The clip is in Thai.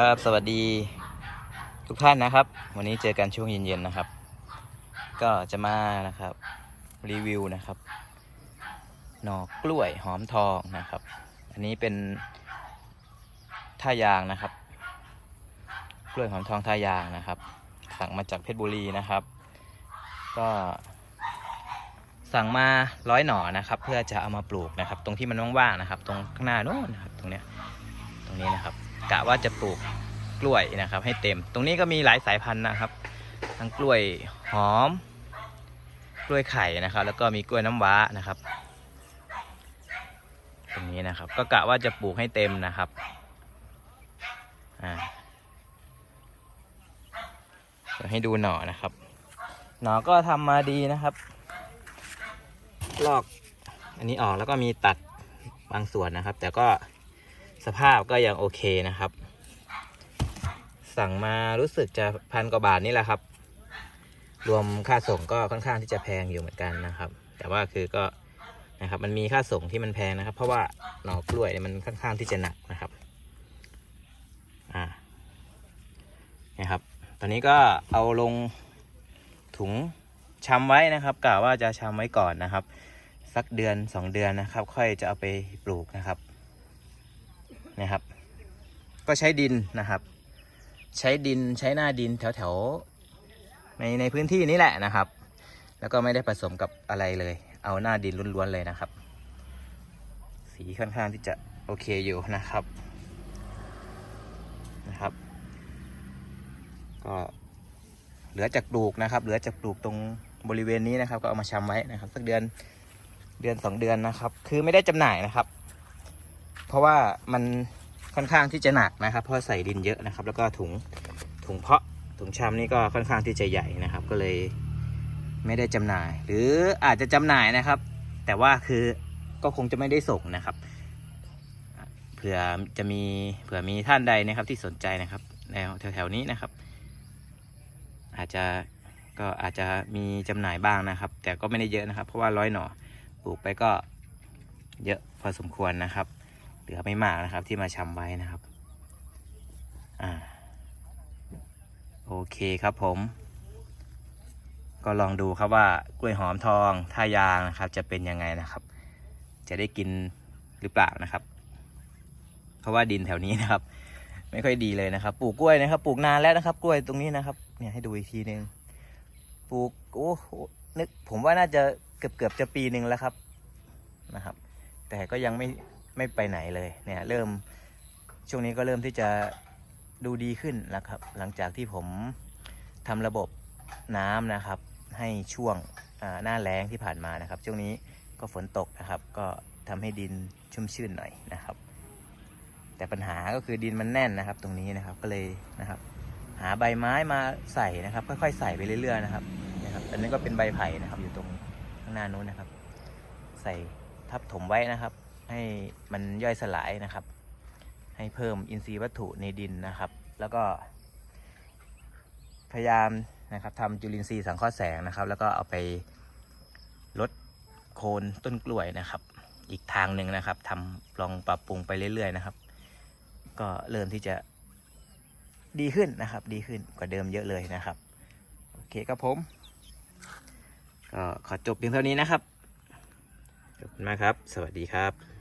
ครับ สวัสดีทุกท่านนะครับ วันนี้เจอกันช่วงเย็นๆนะครับ ก็จะมานะครับรีวิวนะครับ หน่อกล้วยหอมทองนะครับ อันนี้เป็นท่ายางนะครับ กล้วยหอมทองท่ายางนะครับ สั่งมาจากเพชรบุรีนะครับ ก็สั่งมาร้อยหน่อนะครับ เพื่อจะเอามาปลูกนะครับ ตรงที่มันว่างๆนะครับ ตรงข้างหน้าโน้นนะครับ ตรงเนี้ยตรงนี้นะครับ กะว่าจะปลูกกล้วยนะครับ ให้เต็ม ตรงนี้ก็มีหลายสายพันธุ์นะครับ ทั้งกล้วยหอม กล้วยไข่นะครับ แล้วก็มีกล้วยน้ำว้านะครับ ตรงนี้นะครับ ก็กะว่าจะปลูกให้เต็มนะครับอ่าเดี๋ยวให้ดูหน่อนะครับ หน่อก็ทำมาดีนะครับลอกอันนี้ออกแล้วก็มีตัดบางส่วนนะครับ แต่ก็ สภาพก็ยังโอเคนะครับ สั่งมารู้สึกจะพันกว่าบาทนี่แหละครับ รวมค่าส่งก็ค่อนข้างที่จะแพงอยู่เหมือนกันนะครับ แต่ว่าคือก็นะครับ มันมีค่าส่งที่มันแพงนะครับ เพราะว่าหน่อกล้วยมันค่อนข้างที่จะหนักนะครับ อ่านี่ยครับ ตอนนี้ก็เอาลงถุงชำไว้นะครับกะว่าจะชำไว้ก่อนนะครับ สักเดือนสองเดือนนะครับ ค่อยจะเอาไปปลูกนะครับ นะครับ ก็ใช้ดินนะครับ ใช้ดินใช้หน้าดินแถวแถวๆในในพื้นที่นี้แหละนะครับ แล้วก็ไม่ได้ผสมกับอะไรเลย เอาหน้าดินล้วนๆเลยนะครับ สีค่อนข้างที่จะโอเคอยู่นะครับนะครับ ก็เหลือจากปลูกนะครับ เหลือจากปลูกตรงบริเวณนี้นะครับ ก็เอามาชำไว้นะครับ สักเดือนเดือนสองเดือนนะครับ คือไม่ได้จำหน่ายนะครับ ราะว่ามันค่อนข้างที่จะหนักนะครับ เพราะใส่ดินเยอะนะครับ แล้วก็ถุงถุงเพาะถุงชำนี่ก็ค่อนข้างที่จะใหญ่นะครับ ก็เลยไม่ได้จำหน่าย หรืออาจจะจำหน่ายนะครับ แต่ว่าคือก็คงจะไม่ได้ส่งนะครับเผื่อจะมีเผื่อมีท่านใดนะครับที่สนใจนะครับแนวแถวๆนี้นะครับ อาจจะก็อาจจะมีจำหน่ายบ้างนะครับ แต่ก็ไม่ได้เยอะนะครับ เพราะว่าร้อยหน่อปลูกไปก็เยอะพอสมควรนะครับ เหลือไม่มากนะครับ ที่มาชำไว้นะครับ อ่า โอเคครับผม ก็ลองดูครับว่ากล้วยหอมทองท่ายางนะครับ จะเป็นยังไงนะครับ จะได้กินหรือเปล่านะครับ เพราะว่าดินแถวนี้นะครับ ไม่ค่อยดีเลยนะครับ ปลูกกล้วยนะครับ ปลูกนานแล้วนะครับ กล้วยตรงนี้นะครับ เนี่ยให้ดูอีกทีหนึ่งปลูกโอ้โหนึกผมว่าน่าจะเกือบเกือบจะปีหนึ่งแล้วครับนะครับ แต่ก็ยังไม่ ไม่ไปไหนเลยเนี่ยเริ่มช่วงนี้ก็เริ่มที่จะดูดีขึ้นแล้วครับ หลังจากที่ผมทำระบบน้ำนะครับ ให้ช่วงหน้าแล้งที่ผ่านมานะครับ ช่วงนี้ก็ฝนตกนะครับ ก็ทำให้ดินชุ่มชื่นหน่อยนะครับ แต่ปัญหาก็คือดินมันแน่นนะครับ ตรงนี้นะครับก็เลยนะครับ หาใบไม้มาใส่นะครับ ค่อยๆใส่ไปเรื่อยๆนะครับนะครับอันนี้ก็เป็นใบไผ่นะครับ อยู่ตรงข้างหน้านู้นนะครับ ใส่ทับถมไว้นะครับ ให้มันย่อยสลายนะครับ ให้เพิ่มอินทรีย์วัตถุในดินนะครับ แล้วก็ พยายามนะครับทำจุลินทรีย์สังเคราะห์แสงนะครับ แล้วก็เอาไปลดโคนต้นกล้วยนะครับ อีกทางหนึ่งนะครับทำลองปรับปรุงไปเรื่อยๆนะครับ ก็เริ่มที่จะดีขึ้นนะครับ ดีขึ้นกว่าเดิมเยอะเลยนะครับ โอเคครับผม ก็ขอจบเพียงเท่านี้นะครับขอบคุณมากครับ สวัสดีครับ